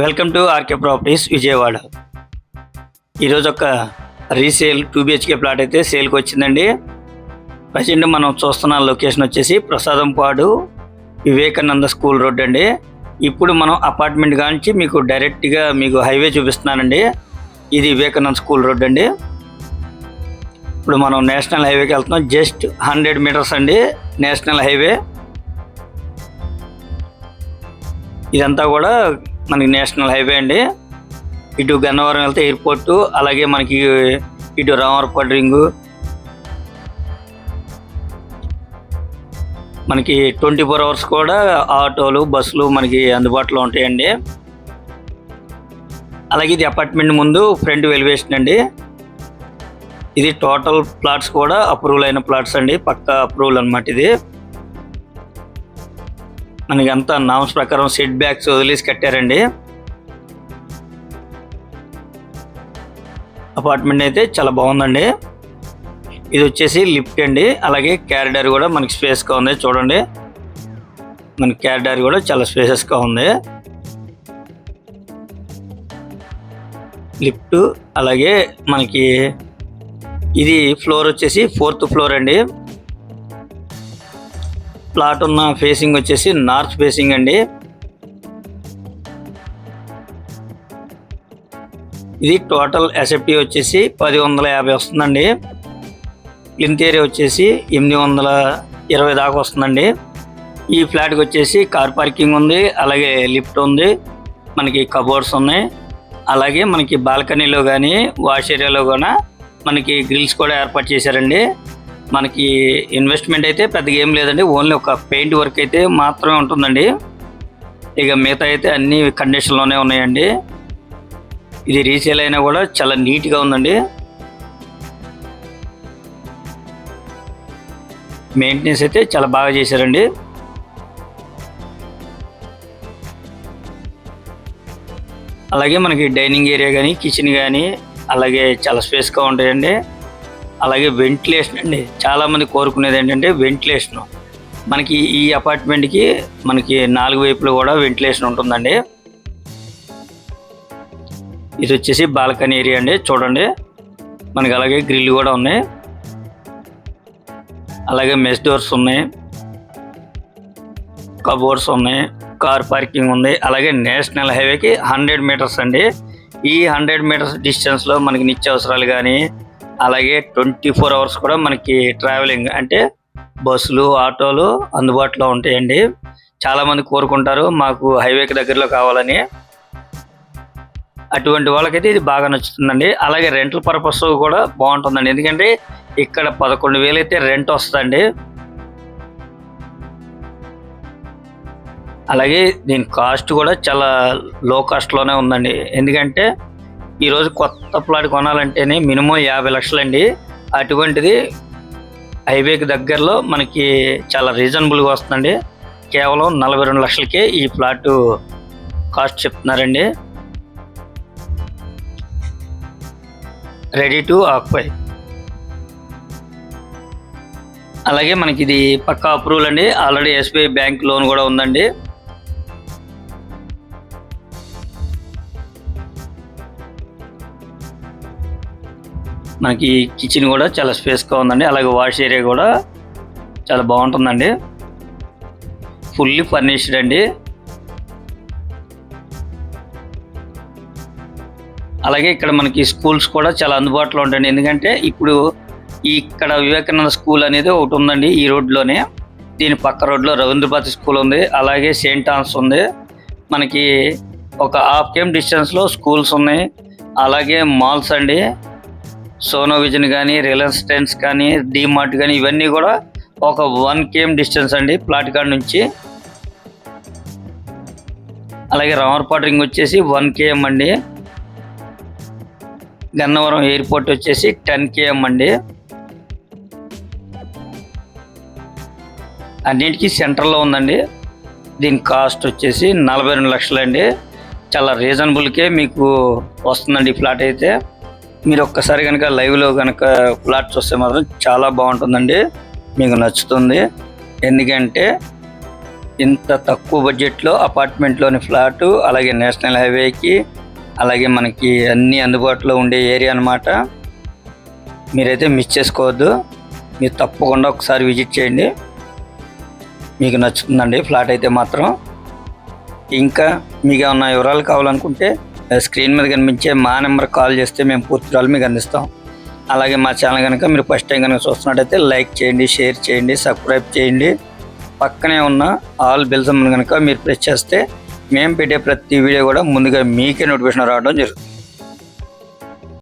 Welcome to RK Properties Vijayawada. ఈరోజు ఒక resale two BHK plot అయితే సేల్కి వచ్చిందండి. ప్రజెంట్ మనం చూస్తున్న లొకేషన్ వచ్చేసి ప్రసాదంపాడు వివేకానంద స్కూల్ రోడ్ అండి. ఇప్పుడు మనం అపార్ట్మెంట్ కానించి మీకు డైరెక్ట్గా మీకు హైవే చూపిస్తున్నానండి. ఇది వివేకానంద స్కూల్ రోడ్ అండి. ఇప్పుడు మనం నేషనల్ హైవేకి వెళ్తున్నాం. జస్ట్ హండ్రెడ్ మీటర్స్ అండి నేషనల్ హైవే. ఇదంతా కూడా మనకి నేషనల్ హైవే అండి. ఇటు గన్నవరం వెళ్తే ఎయిర్పోర్టు అలాగే మనకి ఇటు రామవరపాడు రింగు. మనకి ట్వంటీ ఫోర్ అవర్స్ కూడా ఆటోలు బస్సులు మనకి అందుబాటులో ఉంటాయండి. అలాగే ఇది అపార్ట్మెంట్ ముందు ఫ్రంట్ వెలివేషన్ అండి. ఇది టోటల్ ప్లాట్స్ కూడా అప్రూవల్ అయిన ప్లాట్స్ అండి. పక్కా అప్రూవల్ అన్నమాట ఇది. మనకి అంతా నామ్స్ ప్రకారం సెట్ బ్యాక్స్ వదిలేసి కట్టారండి. అపార్ట్మెంట్ అయితే చాలా బాగుందండి. ఇది వచ్చేసి లిఫ్ట్ అండి. అలాగే క్యారిడార్ కూడా మనకి స్పేస్గా ఉంది చూడండి. మన క్యారిడార్ కూడా చాలా స్పేసెస్గా ఉంది. లిఫ్ట్ అలాగే మనకి ఇది ఫ్లోర్ వచ్చేసి ఫోర్త్ ఫ్లోర్ అండి. ప్లాట్ ఉన్న ఫేసింగ్ వచ్చేసి నార్త్ ఫేసింగ్ అండి. ఇది టోటల్ ఎస్ఎఫ్టీ వచ్చేసి పది వందల యాభై వస్తుందండి. లింత్ ఏరియా వచ్చేసి ఎనిమిది వందల ఇరవై దాకా వస్తుందండి. ఈ ఫ్లాట్కి వచ్చేసి కార్ పార్కింగ్ ఉంది అలాగే లిఫ్ట్ ఉంది మనకి కబోర్డ్స్ ఉన్నాయి. అలాగే మనకి బాల్కనీలో కానీ వాష్ ఏరియాలో కూడా మనకి గ్రిల్స్ కూడా ఏర్పాటు చేశారండి. మనకి ఇన్వెస్ట్మెంట్ అయితే పెద్దగా ఏం లేదండి. ఓన్లీ ఒక పెయింట్ వర్క్ అయితే మాత్రమే ఉంటుందండి. ఇక మిగతా అయితే అన్ని కండిషన్లోనే ఉన్నాయండి. ఇది రీసేల్ అయినా కూడా చాలా నీట్గా ఉందండి. మెయింటెనెన్స్ అయితే చాలా బాగా చేశారండి. అలాగే మనకి డైనింగ్ ఏరియా కానీ కిచెన్ కానీ అలాగే చాలా స్పేస్గా ఉంటాయండి. అలాగే వెంటిలేషన్ అండి చాలామంది కోరుకునేది ఏంటంటే వెంటిలేషన్. మనకి ఈ అపార్ట్మెంట్కి మనకి నాలుగు వైపులు కూడా వెంటిలేషన్ ఉంటుందండి. ఇది వచ్చేసి బాల్కనీ ఏరియా అండి చూడండి. మనకి అలాగే గ్రిల్ కూడా ఉన్నాయి. అలాగే మెస్ డోర్స్ ఉన్నాయి. కబోర్డ్స్ ఉన్నాయి కార్ పార్కింగ్ ఉంది. అలాగే నేషనల్ హైవేకి హండ్రెడ్ మీటర్స్ అండి. ఈ హండ్రెడ్ మీటర్స్ డిస్టెన్స్లో మనకి నిత్యావసరాలు కానీ అలాగే ట్వంటీ ఫోర్ అవర్స్ కూడా మనకి ట్రావెలింగ్ అంటే బస్సులు ఆటోలు అందుబాటులో ఉంటాయండి. చాలామంది కోరుకుంటారు మాకు హైవేకి దగ్గరలో కావాలని. అటువంటి వాళ్ళకైతే ఇది బాగా నచ్చుతుందండి. అలాగే రెంటల్ పర్పస్ కూడా బాగుంటుందండి. ఎందుకంటే ఇక్కడ పదకొండు వేలు అయితే రెంట్ వస్తుందండి. అలాగే దీని కాస్ట్ కూడా చాలా లో కాస్ట్లోనే ఉందండి. ఎందుకంటే ఈరోజు కొత్త ప్లాట్ కొనాలంటేనే మినిమం యాభై లక్షలండి. అటువంటిది హైవేకి దగ్గరలో మనకి చాలా రీజనబుల్గా వస్తుందండి. కేవలం నలభై రెండు లక్షలకే ఈ ప్లాట్ కాస్ట్ చెప్తున్నారండి. రెడీ టు ఆక్పై అలాగే మనకి ఇది పక్కా అప్రూవల్ అండి. ఆల్రెడీ ఎస్బీఐ బ్యాంక్ లోన్ కూడా ఉందండి. మనకి కిచెన్ కూడా చాలా స్పేస్గా ఉందండి. అలాగే వాష్ ఏరియా కూడా చాలా బాగుంటుందండి. ఫుల్లీ ఫర్నిష్డ్ అండి. అలాగే ఇక్కడ మనకి స్కూల్స్ కూడా చాలా అందుబాటులో ఉంటాయండి. ఎందుకంటే ఇప్పుడు ఇక్కడ వివేకానంద స్కూల్ అనేది ఒకటి ఉందండి ఈ రోడ్లోనే. దీని పక్క రోడ్లో రవీంద్రభారతి స్కూల్ ఉంది. అలాగే సెయింట్ ఆన్స్ ఉంది. మనకి ఒక హాఫ్ కేమ్ డిస్టెన్స్లో స్కూల్స్ ఉన్నాయి. అలాగే మాల్స్ అండి. సోనో విజన్ కానీ రిలయన్స్ ట్రెండ్స్ కానీ డీమార్ట్ కానీ ఇవన్నీ కూడా ఒక వన్ కేఎం డిస్టెన్స్ అండి ప్లాట్ కాడ నుంచి. అలాగే రామర్పాటు రింగ్ వచ్చేసి వన్ కేఎం అండి. గన్నవరం ఎయిర్పోర్ట్ వచ్చేసి టెన్ కేఎం అండి. అన్నిటికీ సెంటర్లో ఉందండి. దీని కాస్ట్ వచ్చేసి నలభై రెండు లక్షలండి. చాలా రీజనబుల్కే మీకు వస్తుందండి ఈ ప్లాట్ అయితే. మీరు ఒక్కసారి కనుక లైవ్లో కనుక ప్లాట్ చూస్తే మాత్రం చాలా బాగుంటుందండి. మీకు నచ్చుతుంది. ఎందుకంటే ఇంత తక్కువ బడ్జెట్లో అపార్ట్మెంట్లోని ఫ్లాటు అలాగే నేషనల్ హైవేకి అలాగే మనకి అన్ని అందుబాటులో ఉండే ఏరియా అన్నమాట. మీరైతే మిస్ చేసుకోవద్దు. మీరు తప్పకుండా ఒకసారి విజిట్ చేయండి. మీకు నచ్చుతుందండి ఫ్లాట్ అయితే మాత్రం. ఇంకా మీకు ఏమన్నా వివరాలు కావాలనుకుంటే స్క్రీన్ మీద కనిపించే మా నెంబర్ కాల్ చేస్తే మేము పూర్తి వివరాలు మీకు అందిస్తాం. అలాగే మా ఛానల్ కనుక మీరు ఫస్ట్ టైం కనుక చూస్తున్నట్టయితే లైక్ చేయండి షేర్ చేయండి సబ్స్క్రైబ్ చేయండి. పక్కనే ఉన్న ఆల్ బెల్స్ కనుక మీరు ప్రెస్ చేస్తే మేము పెట్టే ప్రతి వీడియో కూడా ముందుగా మీకే నోటిఫికేషన్ రావడం జరుగుతుంది.